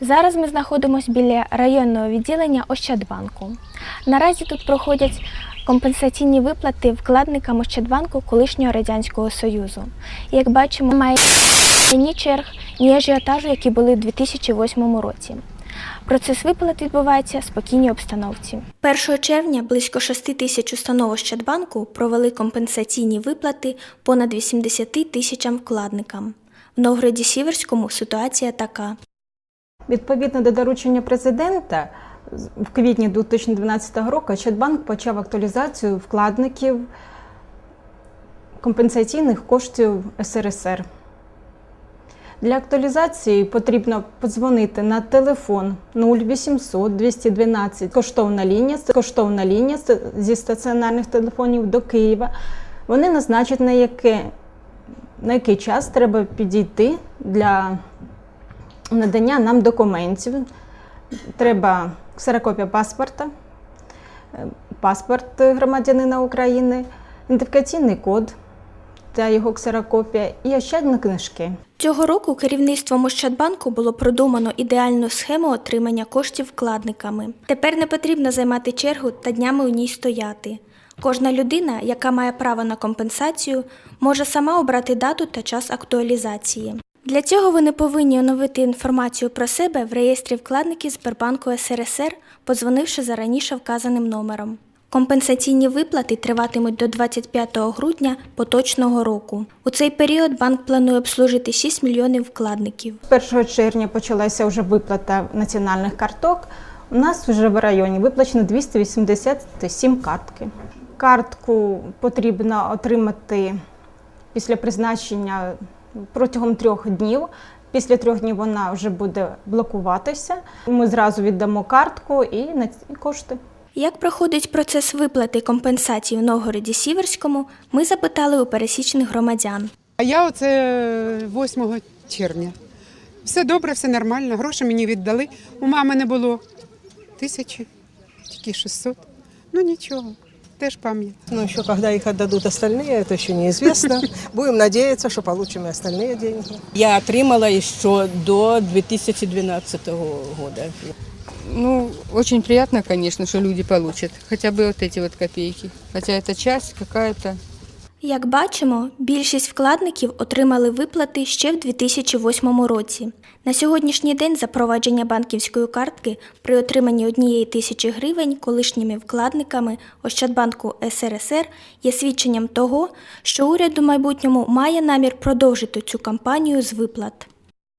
Зараз ми знаходимося біля районного відділення Ощадбанку. Наразі тут проходять компенсаційні виплати вкладникам Ощадбанку колишнього Радянського Союзу. Як бачимо, немає ні черг, ні ажіотажу, які були в 2008 році. Процес виплат відбувається в спокійній обстановці. 1 червня близько 6 тисяч установ Ощадбанку провели компенсаційні виплати понад 80 тисячам вкладникам. В Новгороді Сіверському ситуація така. Відповідно до доручення президента, в квітні 2012 року Ощадбанк почав актуалізацію вкладників компенсаційних коштів СРСР. Для актуалізації потрібно подзвонити на телефон 0800 212 коштовна лінія, коштовна лінія зі стаціонарних телефонів до Києва. Вони назначать на яке, на який час треба підійти для надання нам документів. Треба ксерокопія паспорта, е, паспорт громадянина України, ідентифікаційний код та його ксерокопія і ощадні книжки. Цього року керівництвом Ощадбанку було продумано ідеальну схему отримання коштів вкладниками. Тепер не потрібно займати чергу та днями у ній стояти. Кожна людина, яка має право на компенсацію, може сама обрати дату та час актуалізації. Для цього вони повинні оновити інформацію про себе в реєстрі вкладників Сбербанку СРСР, подзвонивши за раніше вказаним номером. Компенсаційні виплати триватимуть до 25 грудня поточного року. У цей період банк планує обслужити 6 мільйонів вкладників. З 1 червня почалася вже виплата національних карток. У нас вже в районі виплачено 287 картки. Картку потрібно отримати після призначення протягом трьох днів. Після трьох днів вона вже буде блокуватися. Ми зразу віддамо картку і на ці кошти. Як проходить процес виплати компенсації в Новгороді Сіверському, ми запитали у пересічних громадян. А я оце 8 червня. Все добре, все нормально. Гроші мені віддали. У мами не було тисячі, тільки 600. Ну нічого, теж пам'ять. Но еще когда их отдадут остальные, это еще неизвестно. Будем надеяться, что получим и остальные деньги. Я отримала еще до 2012 года. Ну, очень приятно, конечно, что люди получат хотя бы вот эти вот копейки. Хотя это часть какая-то. як бачимо, більшість вкладників отримали виплати ще в 2008 році. На сьогоднішній день запровадження банківської картки при отриманні однієї тисячі гривень колишніми вкладниками Ощадбанку СРСР є свідченням того, що уряд у майбутньому має намір продовжити цю кампанію з виплат.